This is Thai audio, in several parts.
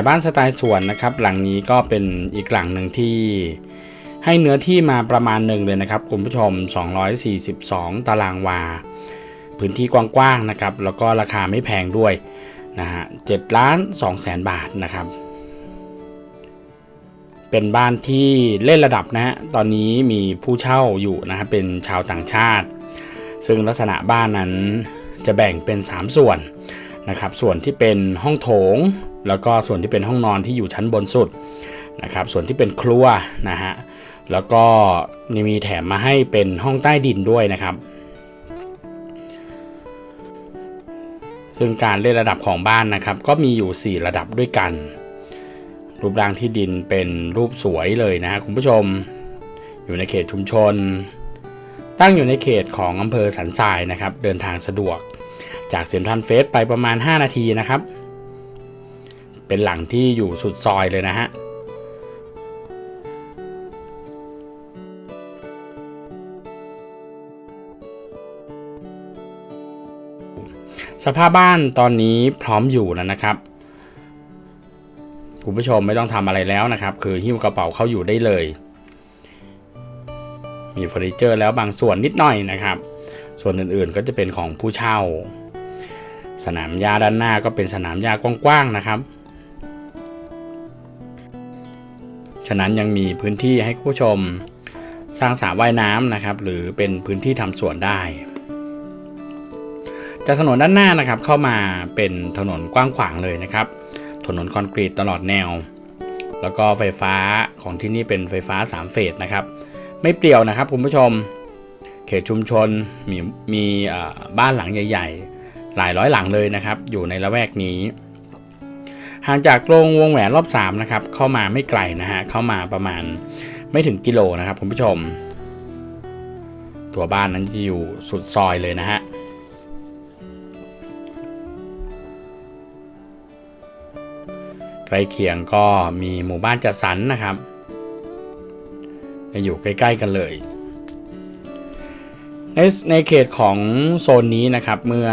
ายบ้านสไตล์สวนนะครับ หลังนี้ก็เป็นอีกหลังหนึ่งที่ให้เนื้อที่มาประมาณหนึ่งเลยนะครับคุณผู้ชม 242 ตารางวา พื้นที่กว้างๆนะครับ แล้วก็ราคาไม่แพงด้วยนะฮะ7ล้าน2แสนบาทนะครับ เป็นบ้านที่เล่นระดับนะฮะ ตอนนี้มีผู้เช่าอยู่นะครับเป็นชาวต่างชาติ ซึ่งลักษณะบ้านนั้นจะแบ่งเป็น 3 ส่วนนะครับ ส่วนที่เป็นห้องโถง แล้วก็ส่วนที่เป็นห้องนอนที่อยู่ชั้นบนสุดนะครับ ส่วนที่เป็นครัวนะฮะ แล้วก็มีแถมมาให้เป็นห้องใต้ดินด้วยนะครับ ซึ่งการเล่นระดับของบ้านนะครับ ก็มีอยู่ 4 ระดับด้วยกัน รูปร่างที่ดินเป็นรูปสวยเลยนะฮะคุณผู้ชม อยู่ในเขตชุมชน ตั้งอยู่ในเขตของอำเภอสันทรายนะครับ เดินทางสะดวก จากเซ็นทรัลเฟสไปประมาณ 5 นาทีนะครับ เป็นหลังที่อยู่สุดซอยเลยนะฮะสภาพบ้านตอนนี้พร้อมอยู่แล้วนะครับคุณผู้ชมไม่ต้องทำอะไรแล้วนะครับ คือหิ้วกระเป๋าเข้าอยู่ได้เลย มีเฟอร์นิเจอร์แล้วบางส่วนนิดหน่อยนะครับ ส่วนอื่นๆก็จะเป็นของผู้เช่า สนามหญ้าด้านหน้าก็เป็นสนามหญ้ากว้างๆนะครับ ฉะนั้นยังมีพื้นที่ให้ผู้ชม สร้างสระว่ายน้ำนะครับ หรือเป็นพื้นที่ทำสวนได้ จากถนนด้านหน้านะครับ เข้ามาเป็นถนนกว้างขวางเลยนะครับ ถนนคอนกรีตตลอดแนว แล้วก็ไฟฟ้าของที่นี่เป็นไฟฟ้า 3 เฟสนะครับ ไม่เปลี่ยวนะครับคุณผู้ชม เขตชุมชนมีมีบ้านหลังใหญ่ ๆ หลายร้อยหลังเลยนะครับ อยู่ในละแวกนี้ ห่างจากโรงวงแหวนรอบ3นะครับเข้ามาไม่ไกลนะฮะเข้ามาประมาณไม่ถึงกิโลนะครับคุณผู้ชม ตัวบ้านนั้นจะอยู่สุดซอยเลยนะฮะใกล้เคียงก็มีหมู่บ้านจัดสรรนนะครับอยู่ใกล้ๆกันเลยในในเขตของโซนนี้นะครับเมื่อ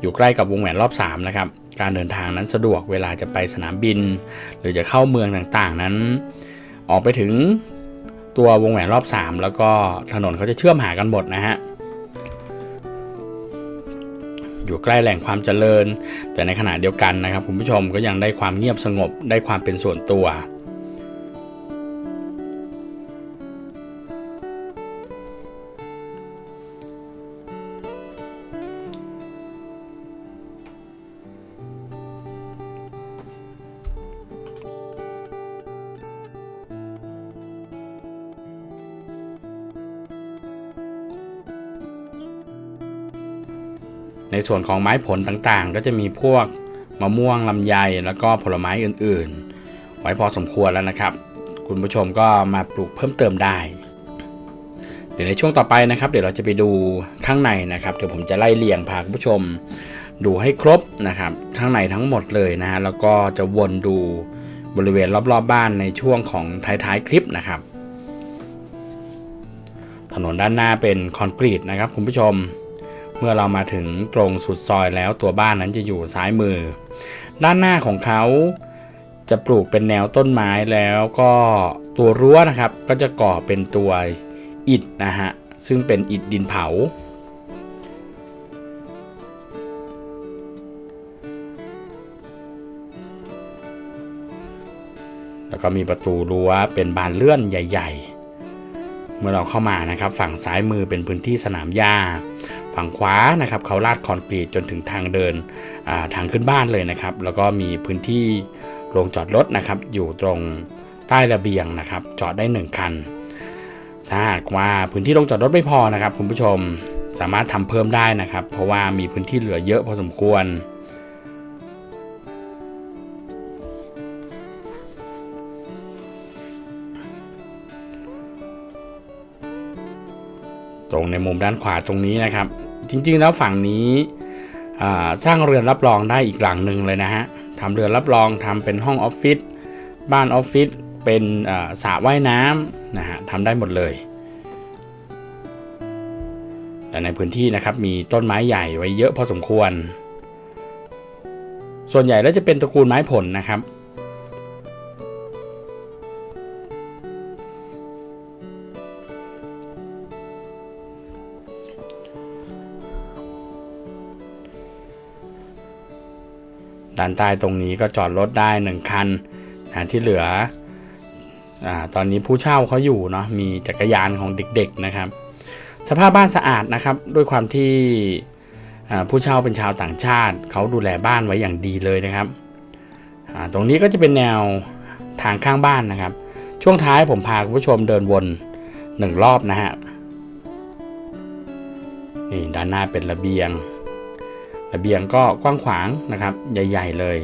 อยู่ใกล้กับวงแหวนรอบ3นะครับ การเดินทางนั้นสะดวกเวลาจะไปสนามบิน หรือจะเข้าเมืองต่างๆนั้น ออกไปถึงตัววงแหวนรอบ 3 แล้วก็ถนนเขาจะเชื่อมหากันหมดนะฮะอยู่ใกล้แหล่งความเจริญ แต่ในขณะเดียวกันนะครับคุณผู้ชมก็ยังได้ความเงียบสงบได้ความเป็นส่วนตัว ในส่วนของไม้ผลต่างๆ ก็จะมีพวกมะม่วงลำไยแล้วก็ผลไม้อื่นๆ ไว้พอสมควรแล้วนะครับ คุณผู้ชมก็มาปลูกเพิ่มเติมได้ เดี๋ยวในช่วงต่อไปนะครับ เดี๋ยวเราจะไปดูข้างในนะครับเดี๋ยวผมจะไล่เรียงพาคุณผู้ชม ดูให้ครบนะครับ ข้างในทั้งหมดเลยนะฮะแล้วก็จะวนดูบริเวณรอบๆบบ้านในช่วงของท้ายๆคลิปนะครับ ถนนด้านหน้าเป็นคอนกรีตนะครับคุณผู้ชม เมื่อเรามาถึงตรงสุดซอยแล้วตัวบ้านนั้นจะอยู่ซ้ายมือ ด้านหน้าของเขาจะปลูกเป็นแนวต้นไม้แล้วก็ตัวรั้วนะครับ ก็จะก่อเป็นตัวอิฐนะฮะซึ่งเป็นอิฐดินเผา แล้วก็มีประตูรั้วเป็นบานเลื่อนใหญ่ ๆ เมื่อเราเข้ามานะครับ ฝั่งซ้ายมือเป็นพื้นที่สนามหญ้า ฝั่งขวานะครับเขาลาดคอนกรีตจนถึงทางเดินทางขึ้นบ้านเลยนะครับ แล้วก็มีพื้นที่โรงจอดรถนะครับ อยู่ตรงใต้ระเบียงนะครับ จอดได้ 1 คัน ถ้าหากว่าพื้นที่โรงจอดรถไม่พอนะครับ คุณผู้ชมสามารถทำเพิ่มได้นะครับ เพราะว่ามีพื้นที่เหลือเยอะพอสมควรตรงในมุมด้านขวาตรงนี้นะครับ จริงๆแล้วฝั่งนี้สร้างเรือนรับรองได้อีกหลังหนึ่งเลยนะฮะทำเรือนรับรองทำเป็นห้องออฟฟิศบ้านออฟฟิศเป็นสระว่ายน้ำนะฮะทำได้หมดเลยแต่ในพื้นที่นะครับมีต้นไม้ใหญ่ไว้เยอะพอสมควร ส่วนใหญ่แล้วจะเป็นตระกูลไม้ผลนะครับ ด้านใต้ตรงนี้ก็จอดรถได้หนึ่งคันนะที่เหลืออาตอนนี้ผู้เช่าเขาอยู่เนาะมีจักรยานของเด็กๆนะครับ สภาพบ้านสะอาดนะครับด้วยความที่ผู้เช่าเป็นชาวต่างชาติเขาดูแลบ้านไว้อย่างดีเลยนะครับตรงนี้ก็จะเป็นแนวทางข้างบ้านนะครับ ช่วงท้ายผมพาคุณผู้ชมเดินวนหนึ่งรอบนะฮะนี่ด้านหน้าเป็นระเบียง ระเบียงก็กว้างขวางนะครับ ใหญ่ ๆ เลย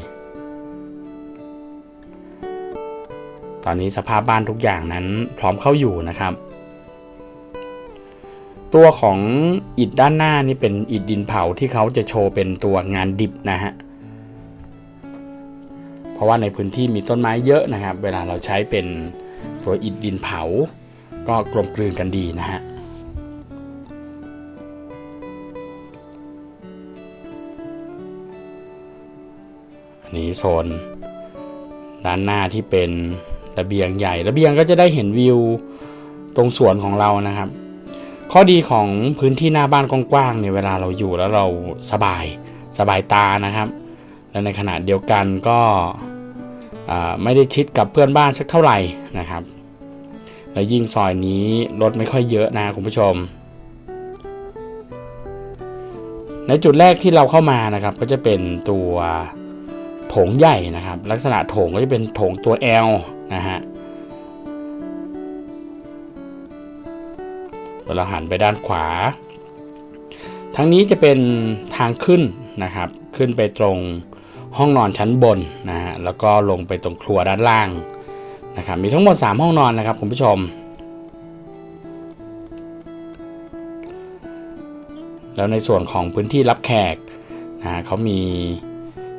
ตอนนี้สภาพบ้านทุกอย่างนั้นพร้อมเข้าอยู่นะครับ ตัวของอิฐด้านหน้านี่เป็นอิฐดินเผาที่เขาจะโชว์เป็นตัวงานดิบนะฮะเพราะว่าในพื้นที่มีต้นไม้เยอะนะครับ เวลาเราใช้เป็นตัวอิฐดินเผา ก็กลมกลืนกันดีนะฮะ อันนี้โซนด้านหน้าที่เป็นระเบียงใหญ่ระเบียงก็จะได้เห็นวิวตรงสวนของเรานะครับ ข้อดีของพื้นที่หน้าบ้านกว้างๆเนี่ยเวลาเราอยู่แล้วเราสบายสบายตานะครับ และในขณะเดียวกันก็ไม่ได้ชิดกับเพื่อนบ้านสักเท่าไหร่นะครับ และยิ่งซอยนี้รถไม่ค่อยเยอะนะคุณผู้ชม ในจุดแรกที่เราเข้ามานะครับก็จะเป็นตัว โถงใหญ่นะครับ ลักษณะโถงก็จะเป็นโถงตัว L นะฮะเราหันไปด้านขวา ทั้งนี้จะเป็นทางขึ้นนะครับ ขึ้นไปตรงห้องนอนชั้นบนนะฮะ แล้วก็ลงไปตรงครัวด้านล่างนะครับ มีทั้งหมด 3 ห้องนอนนะครับคุณผู้ชม แล้วในส่วนของพื้นที่รับแขกนะฮะเขามี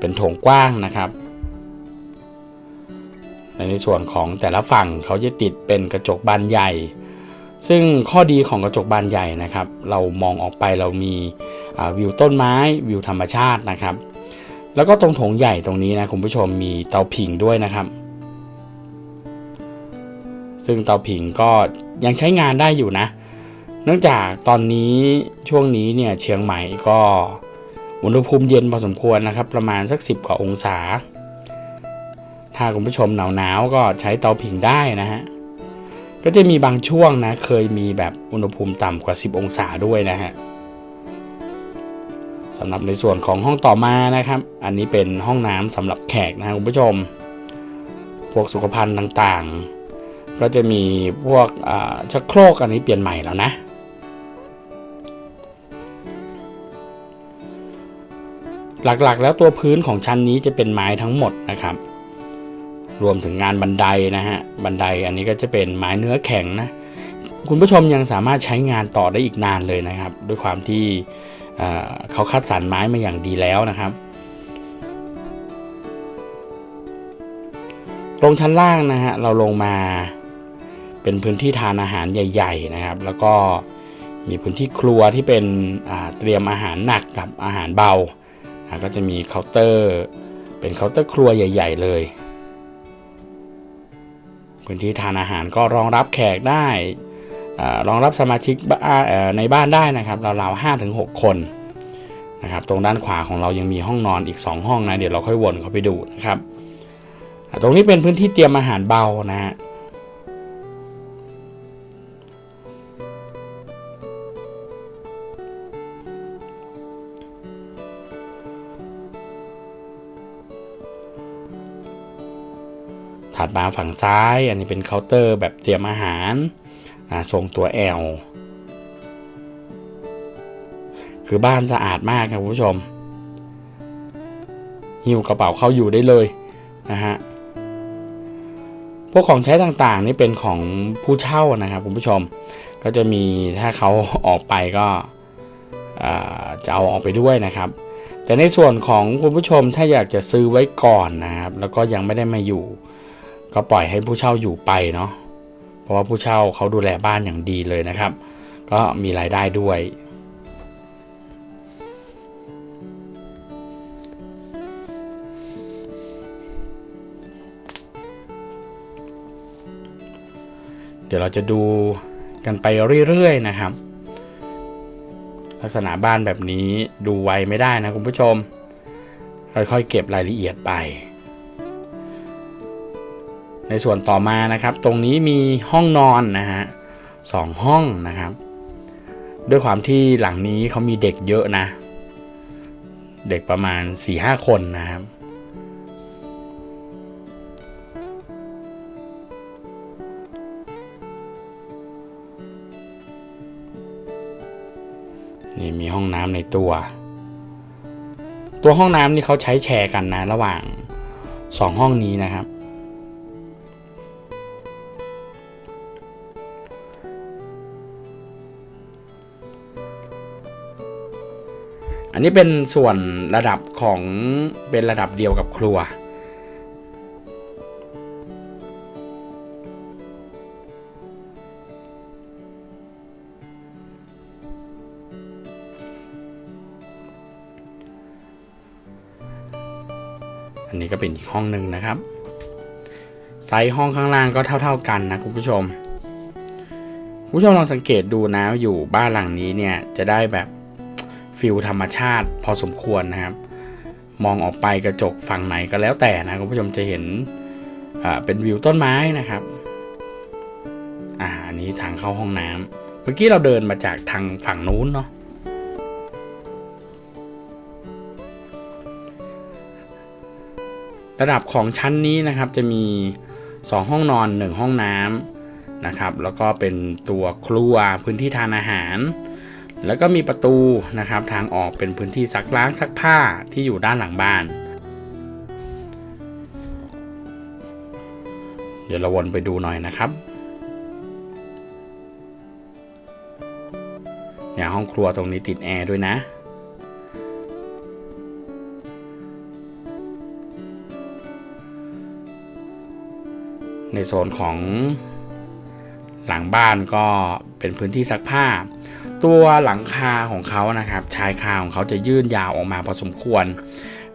เป็นโถงกว้างนะครับ ในส่วนของแต่ละฝั่งเขาจะติดเป็นกระจกบานใหญ่ ซึ่งข้อดีของกระจกบานใหญ่นะครับ เรามองออกไปเรามีวิวต้นไม้วิวธรรมชาตินะครับ แล้วก็ตรงโถงใหญ่ตรงนี้นะคุณผู้ชมมีเตาผิงด้วยนะครับซึ่งเตาผิงก็ยังใช้งานได้อยู่นะ เนื่องจากตอนนี้ช่วงนี้เนี่ยเชียงใหม่ก็ อุณหภูมิเย็นพอสมควรนะครับ ประมาณสัก 10 กว่าองศา ถ้าคุณผู้ชมหนาวๆก็ใช้เตาผิงได้นะฮะ ก็จะมีบางช่วงนะ เคยมีแบบอุณหภูมิต่ำกว่า 10 องศาด้วยนะฮะสำหรับในส่วนของห้องต่อมานะครับ อันนี้เป็นห้องน้ำสำหรับแขกนะคุณผู้ชม พวกสุขภัณฑ์ต่างๆ ก็จะมีพวกชักโครกอันนี้เปลี่ยนใหม่แล้วนะ หลักๆ แล้วตัวพื้นของชั้นนี้จะเป็นไม้ทั้งหมดนะครับ รวมถึงงานบันไดนะฮะบันไดอันนี้ก็จะเป็นไม้เนื้อแข็งนะคุณผู้ชมยังสามารถใช้งานต่อได้อีกนานเลยนะครับ ด้วยความที่เเขาคัดสรรไม้มาอย่างดีแล้วนะครับ ตรงชั้นล่างนะฮะเราลงมาเป็นพื้นที่ทานอาหารใหญ่ ๆ นะครับ แล้วก็มีพื้นที่ครัวที่เป็นเตรียมอาหารหนักกับอาหารเบา ก็จะมีเคาน์เตอร์ เป็นเคาน์เตอร์ครัวใหญ่ ๆ เลยพื้นที่ทานอาหารก็รองรับแขกได้รองรับสมาชิกในบ้านได้นะครับราวๆห้าถึงหกคนนะครับ ตรงด้านขวาของเรายังมีห้องนอนอีก 2 ห้องนะ เดี๋ยวเราค่อยวนเข้าไปดูนะครับ ตรงนี้เป็นพื้นที่เตรียมอาหารเบานะฮะ ถัดมาฝั่งซ้าย อันนี้เป็นเคาน์เตอร์แบบเตรียมอาหาราทรงตัว L คือบ้านสะอาดมากครับคุณผู้ชม หิ้วกระเป๋าเข้าอยู่ได้เลยนะฮะพวกของใช้ต่างๆ นี่เป็นของผู้เช่านะครับคุณผู้ชม ก็จะมีถ้าเขาออกไปก็จะเอาออกไปด้วยนะครับ แต่ในส่วนของคุณผู้ชมถ้าอยากจะซื้อไว้ก่อนนะครับ แล้วก็ยังไม่ได้มาอยู่ ก็ปล่อยให้ผู้เช่าอยู่ไปเนาะเพราะว่าผู้เช่าเขาดูแลบ้านอย่างดีเลยนะครับ ก็มีรายได้ด้วยเดี๋ยวเราจะดูกันไปเรื่อยๆนะครับ ลักษณะบ้านแบบนี้ดูไวไม่ได้นะคุณผู้ชมค่อยๆเก็บรายละเอียดไป ในส่วนต่อมานะครับ ตรงนี้มีห้องนอนนะฮะสองห้องนะครับ ด้วยความที่หลังนี้เขามีเด็กเยอะนะ เด็กประมาณ4-5คนนะครับนี่มีห้องน้ำในตัว ตัวห้องน้ำนี่เขาใช้แชร์กันนะ ระหว่างสองห้องนี้นะครับ อันนี้เป็นส่วนระดับของเป็นระดับเดียวกับครัว อันนี้ก็เป็นอีกห้องหนึ่งนะครับ ไซส์ห้องข้างล่างก็เท่า ๆกันนะคุณผู้ชม คุณผู้ชมลองสังเกตดูนะอยู่บ้านหลังนี้เนี่ยจะได้แบบ ฟิลธรรมชาติพอสมควรนะครับ มองออกไปกระจกฝั่งไหนก็แล้วแต่นะคุณผู้ชมจะเห็นอ่าเป็นวิวต้นไม้นะครับอ่าอันนี้ทางเข้าห้องน้ำเมื่อกี้เราเดินมาจากทางฝั่งนู้นเนาะระดับของชั้นนี้นะครับจะมี 2 ห้องนอน 1 ห้องน้ำนะครับ แล้วก็เป็นตัวครัวพื้นที่ทานอาหาร แล้วก็มีประตูนะครับทางออกเป็นพื้นที่ซักล้างซักผ้าที่อยู่ด้านหลังบ้าน เดี๋ยวเราวนไปดูหน่อยนะครับเนี่ยห้องครัวตรงนี้ติดแอร์ด้วยนะในโซนของหลังบ้านก็เป็นพื้นที่ซักผ้า ตัวหลังคาของเขานะครับ ชายคาของเขาจะยื่นยาวออกมาพอสมควร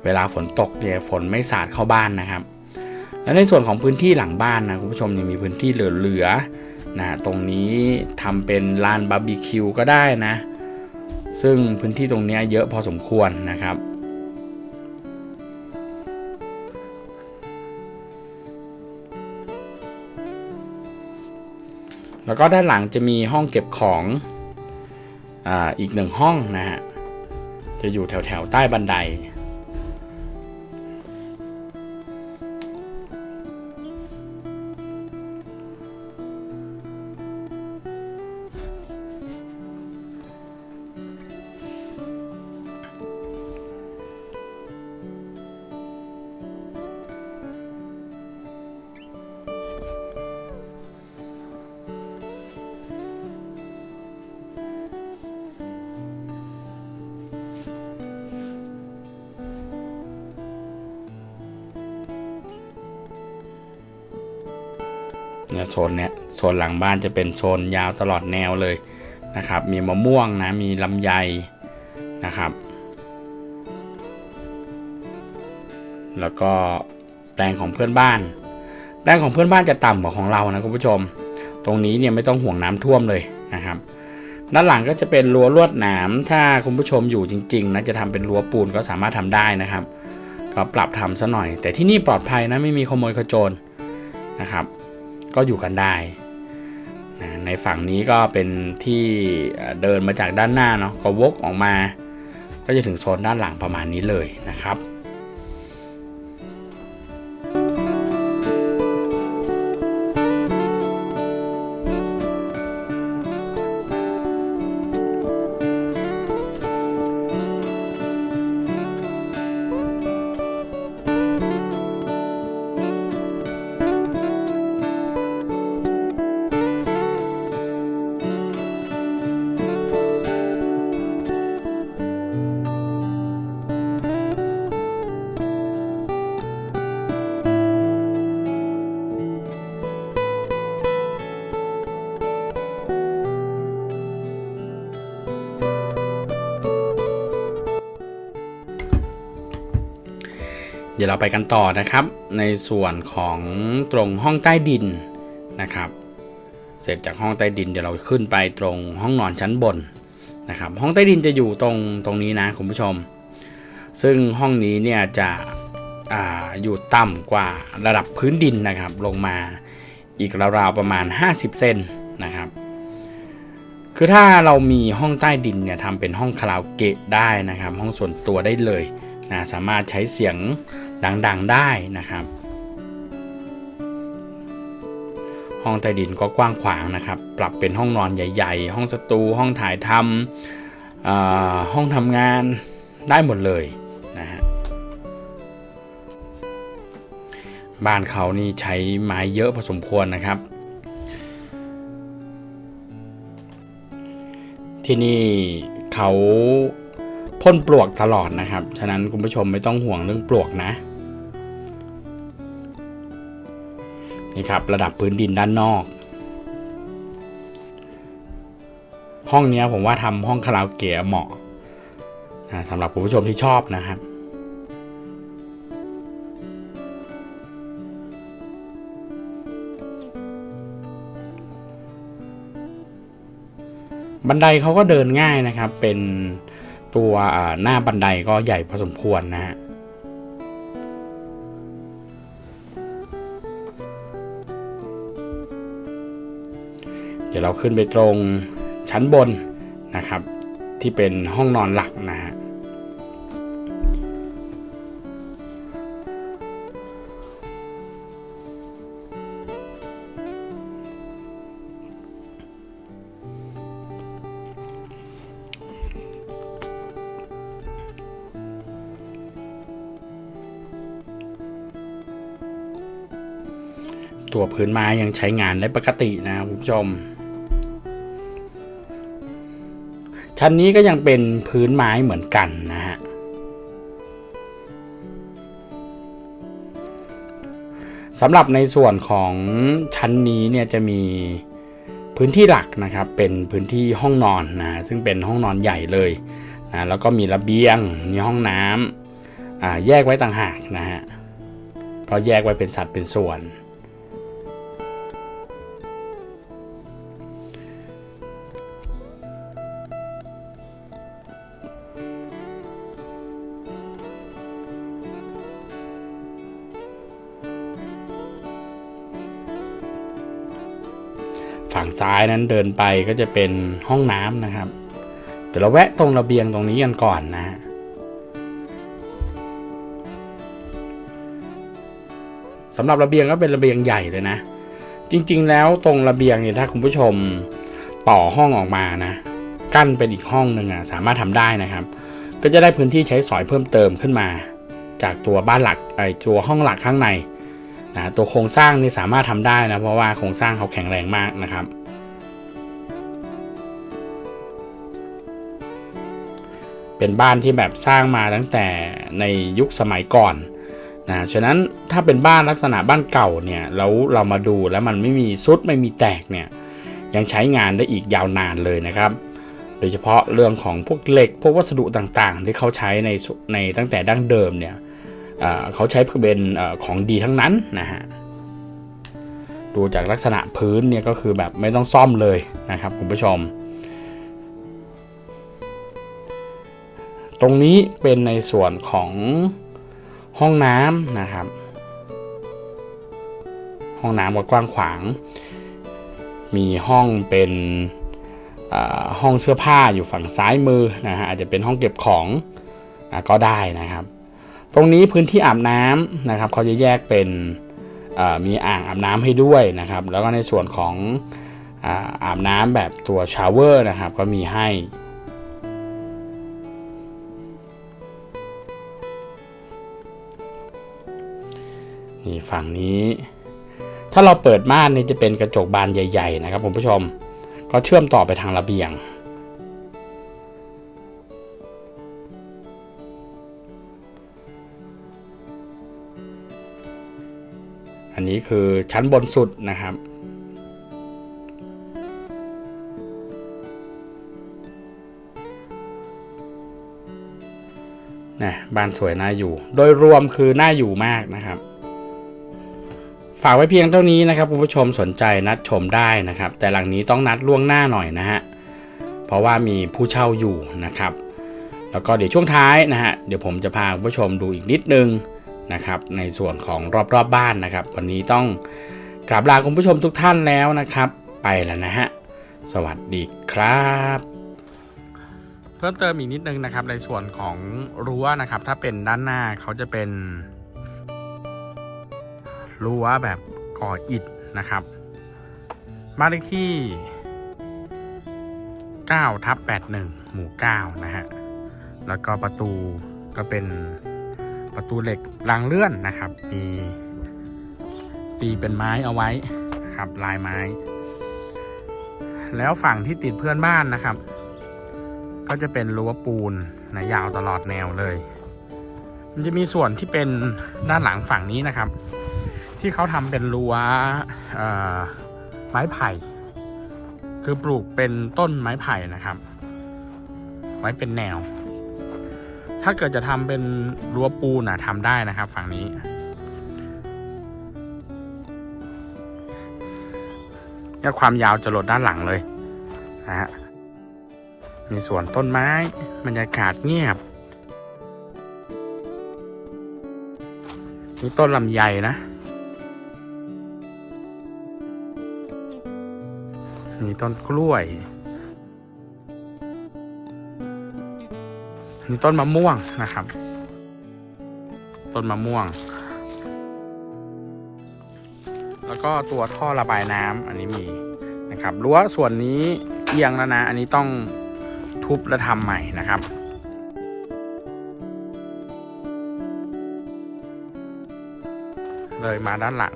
เวลาฝนตกเนี่ยฝนไม่สาดเข้าบ้านนะครับ และในส่วนของพื้นที่หลังบ้านนะคุณผู้ชมยังมีพื้นที่เหลือๆนะตรงนี้ทำเป็นลานบาร์บีคิวก็ได้นะ ซึ่งพื้นที่ตรงนี้เยอะพอสมควรนะครับแล้วก็ด้านหลังจะมีห้องเก็บของ อีกหนึ่งห้องนะฮะจะอยู่แถวแถวๆใต้บันได เนี่ยโซนเนี้ยโซนหลังบ้านจะเป็นโซนยาวตลอดแนวเลยนะครับ มีมะม่วงนะมีลำไยนะครับ แล้วก็แปลงของเพื่อนบ้าน แปลงของเพื่อนบ้านจะต่ำกว่าของเรานะคุณผู้ชม ตรงนี้เนี่ยไม่ต้องห่วงน้ำท่วมเลยนะครับ ด้านหลังก็จะเป็นรั้วลวดหนาม ถ้าคุณผู้ชมอยู่จริงๆนะจะทำเป็นรั้วปูนก็สามารถทำได้นะครับ ก็ปรับทำซะหน่อย แต่ที่นี่ปลอดภัยนะไม่มีขโมยขโจรนะครับ ก็อยู่กันได้นะในฝั่งนี้ก็เป็นที่เอ่อเดินมาจากด้านหน้าเนาะก็วกออกมา ก็จะถึงโซนด้านหลังประมาณนี้เลยนะครับ ดี๋ยวเราไปกันต่อนะครับ ในส่วนของตรงห้องใต้ดินนะครับ เสร็จจากห้องใต้ดินเดี๋ยวเราขึ้นไปตรงห้องนอนชั้นบนนะครับ ห้องใต้ดินจะอยู่ตรงตรงนี้นะคุณผู้ชม ซึ่งห้องนี้เนี่ยจะออยู่ต่ำกว่าระดับพื้นดินนะครับ ลงมาอีกราวๆประมาณ 50 เซนนะครับ คือถ้าเรามีห้องใต้ดินเนี่ยทำเป็นห้องคาราโอเกะได้นะครับ ห้องส่วนตัวได้เลยนะสามารถใช้เสียง ดังๆได้นะครับ ห้องใต้ดินก็กว้างขวางนะครับ ปรับเป็นห้องนอนใหญ่ ๆ ห้องสตูห้องถ่ายทำอ่อห้องทำงานได้หมดเลยนะฮะบ้านเขานี่ใช้ไม้เยอะพอสมควรนะครับ ที่นี่เขาพ่นปลวกตลอดนะครับ ฉะนั้นคุณผู้ชมไม่ต้องห่วงเรื่องปลวกนะ นี่ครับระดับพื้นดินด้านนอก ห้องนี้ผมว่าทำห้องคาราโอเกะเหมาะนะสำหรับคุณผู้ชมที่ชอบนะครับบันไดเขาก็เดินง่ายนะครับ เป็นตัวหน้าบันไดก็ใหญ่พอสมควรนะฮะ ดี๋ยวเราขึ้นไปตรงชั้นบนนะครับ ที่เป็นห้องนอนหลักนะฮะตัวพื้นไม้ยังใช้งานได้ปกตินะคุณผู้ชม ชั้นนี้ก็ยังเป็นพื้นไม้เหมือนกันนะฮะสำหรับในส่วนของชั้นนี้เนี่ยจะมีพื้นที่หลักนะครับ เป็นพื้นที่ห้องนอนนะซึ่งเป็นห้องนอนใหญ่เลยนะแล้วก็มีระเบียงมีห้องน้ำแยกไว้ต่างหากนะฮะเพราะแยกไว้เป็นสัดเป็นส่วน ซ้ายนั้นเดินไปก็จะเป็นห้องน้ำนะครับ เดี๋ยวเราแวะตรงระเบียงตรงนี้กันก่อนนะฮะสำหรับระเบียงก็เป็นระเบียงใหญ่เลยนะ จริงๆ แล้วตรงระเบียงเนี่ยถ้าคุณผู้ชมต่อห้องออกมานะ กั้นเป็นอีกห้องหนึ่งอะสามารถทำได้นะครับ ก็จะได้พื้นที่ใช้สอยเพิ่มเติมขึ้นมา จากตัวบ้านหลักไอตัวห้องหลักข้างในนะตัวโครงสร้างนี่สามารถทำได้นะเพราะว่าโครงสร้างเขาแข็งแรงมากนะครับ เป็นบ้านที่แบบสร้างมาตั้งแต่ในยุคสมัยก่อนนะฉะนั้นถ้าเป็นบ้านลักษณะบ้านเก่าเนี่ยแล้วเรามาดูแล้วมันไม่มีซุดไม่มีแตกเนี่ยยังใช้งานได้อีกยาวนานเลยนะครับ โดยเฉพาะเรื่องของพวกเหล็กพวกวัสดุต่างๆ ที่เขาใช้ในในตั้งแต่ดั้งเดิมเนี่ยเขาใช้เป็นอของดีทั้งนั้นนะฮะดูจากลักษณะพื้นเนี่ยก็คือแบบไม่ต้องซ่อมเลยนะครับคุณผู้ชม ตรงนี้เป็นในส่วนของห้องน้ำนะครับ ห้องน้ำก็กว้างขวาง มีห้องเป็นห้องเสื้อผ้าอยู่ฝั่งซ้ายมือนะฮะอาจจะเป็นห้องเก็บของอก็ได้นะครับ ตรงนี้พื้นที่อาบน้ำนะครับเขาจะแยกเป็นมีอ่างอาบน้ำให้ด้วยนะครับ แล้วก็ในส่วนของอาอาบน้ำแบบตัวชาวเวอร์นะครับ ก็มีให้ นี่ฝั่งนี้ ถ้าเราเปิดม่านนี่จะเป็นกระจกบานใหญ่ ๆ นะครับคุณผู้ชม ก็เชื่อมต่อไปทางระเบียง อันนี้คือชั้นบนสุดนะครับนะบ้านสวยน่าอยู่ โดยรวมคือน่าอยู่มากนะครับ ฝากไว้เพียงเท่านี้นะครับคุณผู้ชมสนใจนัดชมได้นะครับ แต่หลังนี้ต้องนัดล่วงหน้าหน่อยนะฮะเพราะว่ามีผู้เช่าอยู่นะครับ แล้วก็เดี๋ยวช่วงท้ายนะฮะเดี๋ยวผมจะพาคุณผู้ชมดูอีกนิดนึงนะครับในส่วนของรอบๆบบ้านนะครับ วันนี้ต้องกราบลาคุณผู้ชมทุกท่านแล้วนะครับ ไปแล้วนะฮะสวัสดีครับ เพิ่มเติมอีกนิดนึงนะครับในส่วนของรั้วนะครับ ถ้าเป็นด้านหน้าเขาจะเป็น รั้วแบบก่ออิฐนะครับ บ้านเลขที่9ทับ81 หมู่ 9 นะฮะ แล้วก็ประตูก็เป็นประตูเหล็กรางเลื่อนนะครับ มีตีเป็นไม้เอาไว้นะครับลายไม้ แล้วฝั่งที่ติดเพื่อนบ้านนะครับ ก็จะเป็นรั้วปูนนะยาวตลอดแนวเลย มันจะมีส่วนที่เป็นด้านหลังฝั่งนี้นะครับ ที่เขาทำเป็นรั้วไม้ไผ่ คือปลูกเป็นต้นไม้ไผ่นะครับ ไว้เป็นแนว ถ้าเกิดจะทำเป็นรั้วปูนนะทำได้นะครับฝั่งนี้ ก็ความยาวจะลดด้านหลังเลยนะฮะมีสวนต้นไม้บรรยากาศเงียบมีต้นลำไยนะ มีต้นกล้วยมีต้นมะม่วงนะครับ ต้นมะม่วง แล้วก็ตัวท่อระบายน้ำอันนี้มีนะครับรั้วส่วนนี้เอียงแล้วนะ อันนี้ต้องทุบและทำใหม่นะครับเลยมาด้านหลัง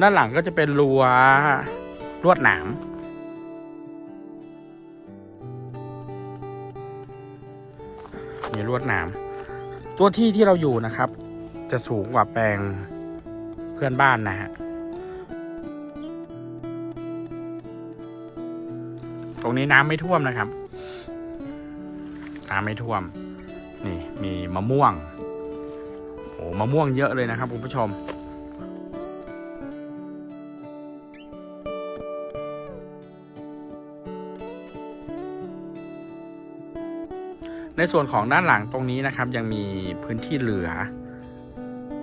ด้านหลังก็จะเป็นรั้วลวดหนาม หนาม ตัวที่ที่เราอยู่นะครับ จะสูงกว่าแปลงเพื่อนบ้านนะฮะตรงนี้น้ำไม่ท่วมนะครับน้ำไม่ท่วม นี่มีมะม่วงโอ้มะม่วงเยอะเลยนะครับคุณผู้ชม ส่วนของด้านหลังตรงนี้นะครับ ยังมีพื้นที่เหลือ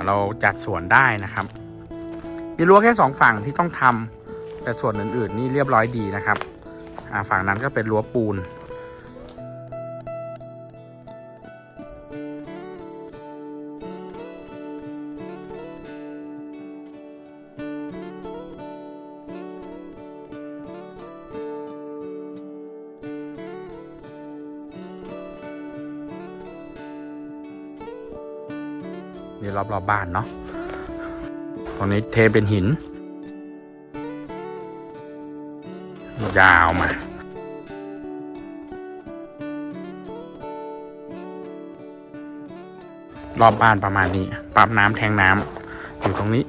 เราจัดสวนได้นะครับ มีรั้วแค่สองฝั่งที่ต้องทำแต่ส่วนอื่นๆ นี่เรียบร้อยดีนะครับฝั่งนั้นก็เป็นรั้วปูน นี่รอบๆบบ้านเนาะตรงนี้เทเป็นหิน ยาวมา รอบบ้านประมาณนี้ปั๊บน้ำแทงน้ำอยู่ตรงนี้